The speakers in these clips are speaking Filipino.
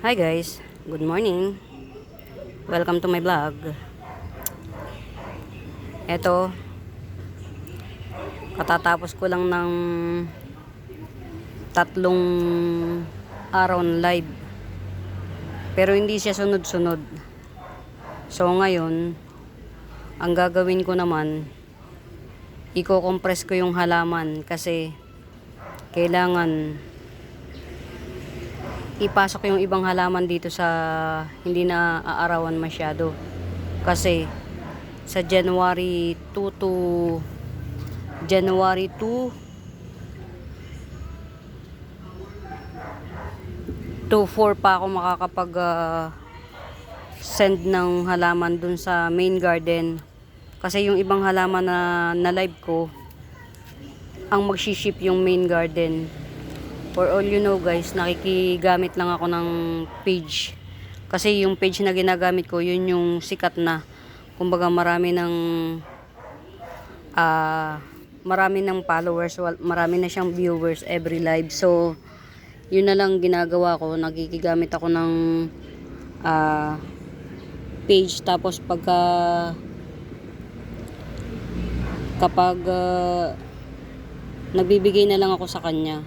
Hi guys, good morning. Welcome to my vlog. Eto, katatapos ko lang ng tatlong araw live. Pero hindi siya sunod-sunod. So ngayon, ang gagawin ko naman, i-compress ko yung halaman kasi kailangan ipasok yung ibang halaman dito sa hindi na aarawan masyado. Kasi sa January 2 to January 2 to 4 pa ako makakapag ah, send ng halaman dun sa main garden. Kasi yung ibang halaman na, na live ko, ang magshiship yung main garden. For all you know guys, nakikigamit lang ako ng page. Kasi yung page na ginagamit ko, yun yung sikat na. Kumbaga marami ng ah marami ng followers, marami na siyang viewers every live. So, yun na lang ginagawa ko. Nakikigamit ako ng ah page. Tapos pagka kapag ah, nagbibigay na lang ako sa kanya,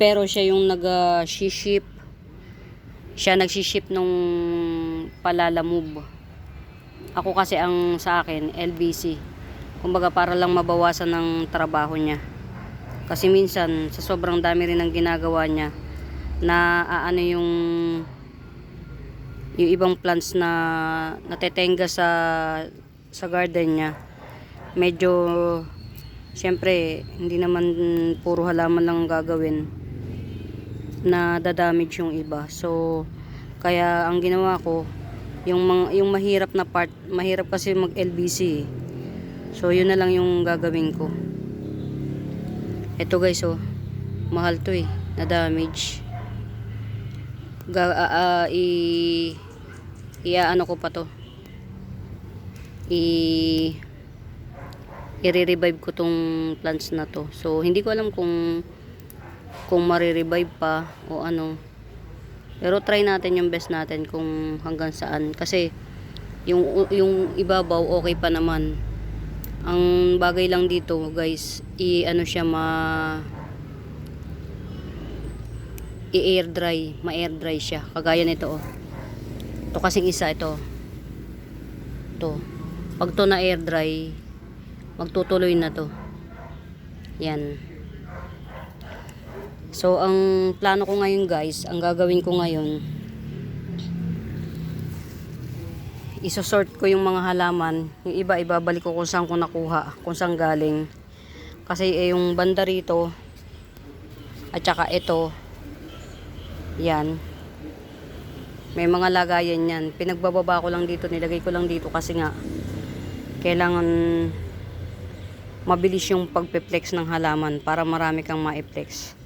pero siya yung nag-ship. Siya nag-ship nung palala move. Ako kasi ang sa akin, LBC. Kumbaga para lang mabawasan ng trabaho niya. Kasi minsan, sa sobrang dami rin ng ginagawa niya, na aano yung yung ibang plants na natetenga sa sa garden niya. Medyo Siyempre, hindi naman puro halaman lang ang gagawin na dadamage yung iba. So, kaya ang ginawa ko, yung, mga, yung mahirap na part, mahirap kasi mag-LBC. eh. So, yun na lang yung gagawin ko. Ito guys, oh, mahal to eh, na damage. Ga, ah, ah, i, iaano ko pa to. I, i-revive ko tong plants na to. So, hindi ko alam kung kung marirevive pa o ano. Pero try natin yung best natin kung hanggang saan. Kasi, yung, yung ibabaw okay pa naman. Ang bagay lang dito, guys, i-ano siya ma i-air dry, ma-air dry siya. Kagaya nito, oh. Ito kasing isa, ito. Ito. Pag to na air dry, magtutuloy na to. Yan. So ang plano ko ngayon guys ang gagawin ko ngayon isosort ko yung mga halaman. Yung iba ibabalik ko kung saan ko nakuha kung saan galing. Kasi eh, yung banda rito at saka ito yan. May mga lagayan yan. Pinagbababa ko lang dito nilagay ko lang dito kasi nga kailangan mabilis yung pagpe-flex ng halaman para marami kang ma-flex.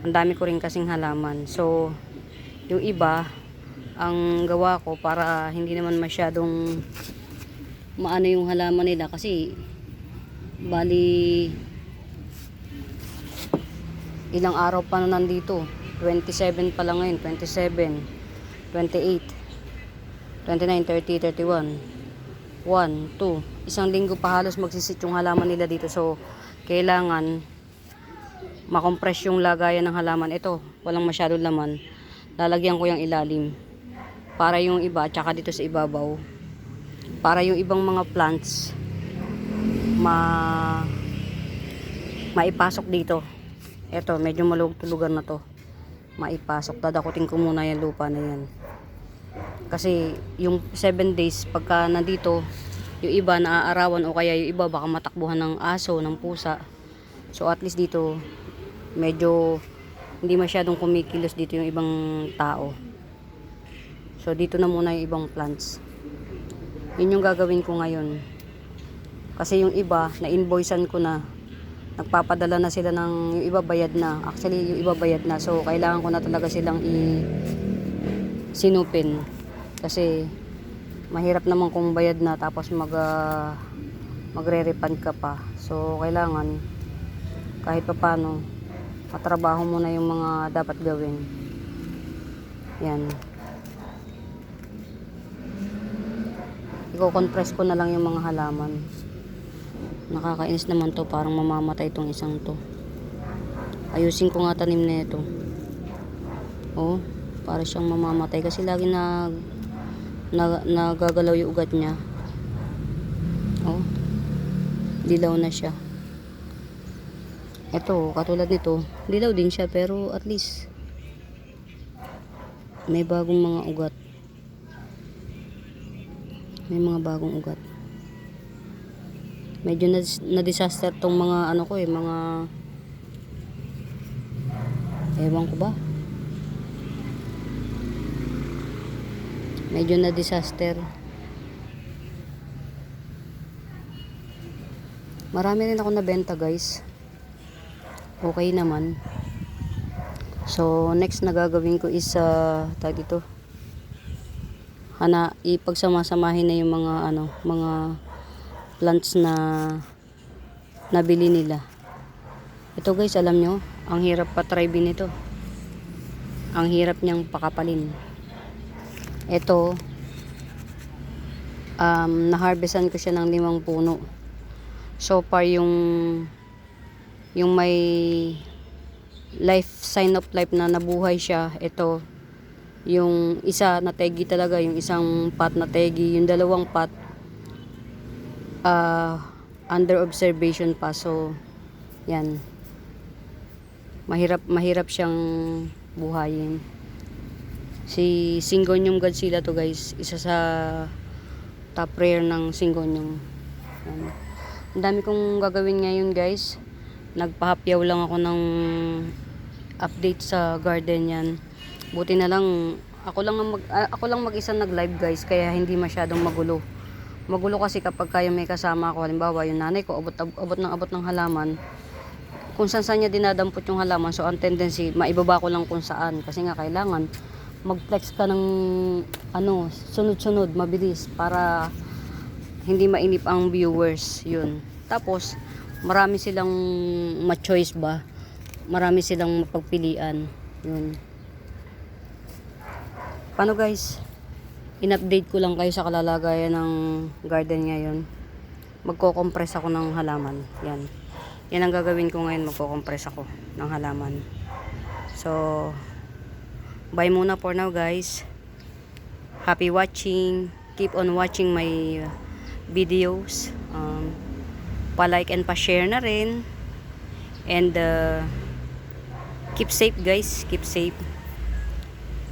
Ang dami ko rin kasing halaman. So, yung iba, ang gawa ko para hindi naman masyadong maano yung halaman nila kasi bali ilang araw pa na nandito 27 pa lang ngayon 27 28 29, 30, 31 1, 2 isang linggo pa halos magsisit yung halaman nila dito. So kailangan makompress yung lagayan ng halaman. Ito walang masyadong laman. Lalagyan ko yung ilalim para yung iba tsaka dito sa ibabaw para yung ibang mga plants ma maipasok dito. Eto medyo malugtulugan na to. Maipasok. Dadakutin ko muna yung lupa na yan. Kasi yung 7 days pagka nandito yung iba naaarawan o kaya yung iba baka matakbuhan ng aso, ng pusa. So at least dito medyo hindi masyadong kumikilos dito yung ibang tao. So dito na muna yung ibang plants. Yun yung gagawin ko ngayon. Kasi yung iba, na-invoicean ko na. Nagpapadala na sila ng yung iba bayad na. Actually, yung iba bayad na. So kailangan ko na talaga silang i sinupin. Kasi mahirap naman kung bayad na tapos mag uh, magre-refund ka pa. So kailangan kahit pa paano matrabaho mo na yung mga dapat gawin. Yan. Iko-compress ko na lang yung mga halaman. Nakakainis naman to, parang mamamatay tong isang to. Ayusin ko nga tanim na ito. Oh, para siyang mamamatay kasi lagi na, na nagagalaw yung ugat niya. Oh, dilaw na siya. Ito, katulad nito, dilaw din siya pero at least may bagong mga ugat. May mga bagong ugat. Medyo na, na-disaster tong mga ano ko eh, mga ewan ko ba. Medyo na-disaster. Marami rin ako nabenta guys. Okay naman. So, next na gagawin ko is uh, tag dito. Hana, ipagsama-samahin na yung mga ano, mga plants na nabili nila. Ito guys, alam nyo, ang hirap patribin nito. Ang hirap niyang pakapalin. Ito, um, na-harvestan ko siya ng limang puno. So far, yung yung may life sign of life na nabuhay siya, ito, yung isa na tegi talaga, yung isang pot na tegi, yung dalawang pot, uh, under observation pa. So, yan. Mahirap, mahirap siyang buhayin. Si Singonium Godzilla to guys, isa sa top rare ng Singonium. Yan. Ang dami kong gagawin ngayon guys. Nagpahapyaw lang ako ng update sa garden yan. Buti na lang ako lang ang mag, ah, ako lang mag-isa nag-live guys kaya hindi masyadong magulo. Magulo kasi kapag kayo may kasama ako, halimbawa yung nanay ko abot abot ng abot ng halaman. Kung saan saan niya dinadampot yung halaman, so ang tendency maibaba ko lang kung saan kasi nga kailangan mag-flex ka ng ano, sunod-sunod, mabilis para hindi mainip ang viewers, yun. Tapos, marami silang ma-choice ba? Marami silang mapagpilian, yun. Paano guys? In-update ko lang kayo sa kalalagayan ng garden ngayon. Magko-compress ako ng halaman. Yan. Yan ang gagawin ko ngayon. Magko-compress ako ng halaman. So, bye muna for now guys. Happy watching. Keep on watching my videos. Um, pa-like and pa-share na rin. And uh, keep safe guys. Keep safe.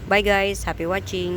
Bye guys. Happy watching.